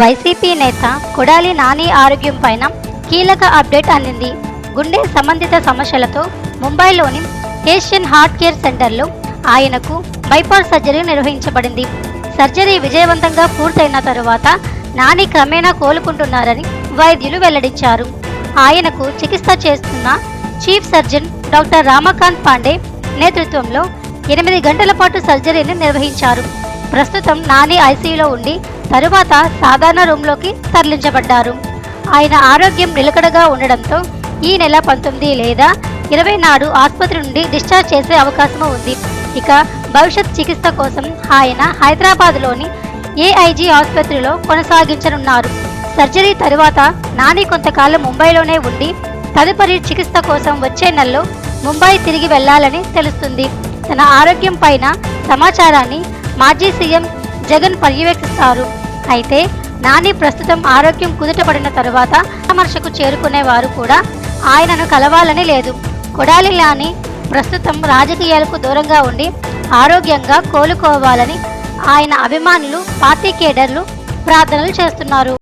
YCP నేత కొడాలి నాని ఆరోగ్యం పైన కీలక అప్డేట్ అందింది. గుండె సంబంధిత సమస్యలతో ముంబైలోని ఏషియన్ హార్ట్ కేర్ సెంటర్లో ఆయనకు బైపాస్ సర్జరీ నిర్వహించబడింది. సర్జరీ విజయవంతంగా పూర్తయిన తరువాత నాని క్రమేణా కోలుకుంటున్నారని వైద్యులు వెల్లడించారు. ఆయనకు చికిత్స చేస్తున్న chief surgeon doctor Ramakant Pandey నేతృత్వంలో ఎనిమిది గంటల పాటు సర్జరీని నిర్వహించారు. ప్రస్తుతం నాని ఐసీయూలో ఉండి తరువాత సాధారణ రూమ్లోకి తరలించబడ్డారు. ఆయన ఆరోగ్యం నిలకడగా ఉండడంతో ఈ నెల పంతొమ్మిది లేదా ఇరవై నాడు ఆసుపత్రి నుండి డిశ్చార్జ్ చేసే అవకాశం ఉంది. ఇక భవిష్యత్ చికిత్స కోసం ఆయన హైదరాబాద్లోని ఏఐజీ ఆసుపత్రిలో కొనసాగించనున్నారు. సర్జరీ తరువాత నాని కొంతకాలం ముంబైలోనే ఉండి తదుపరి చికిత్స కోసం వచ్చే నెలలో ముంబై తిరిగి వెళ్ళాలని తెలుస్తుంది. తన ఆరోగ్యం పైన సమాచారాన్ని మాజీ సీఎం జగన్ పర్యవేక్షిస్తారు. అయితే నాని ప్రస్తుతం ఆరోగ్యం కుదుటపడిన తరువాత పరామర్శకు చేరుకునే వారు కూడా ఆయనను కలవాలని లేదు. కొడాలి నాని ప్రస్తుతం రాజకీయాలకు దూరంగా ఉండి ఆరోగ్యంగా కోలుకోవాలని ఆయన అభిమానులు పార్టీ కేడర్లు ప్రార్థనలు చేస్తున్నారు.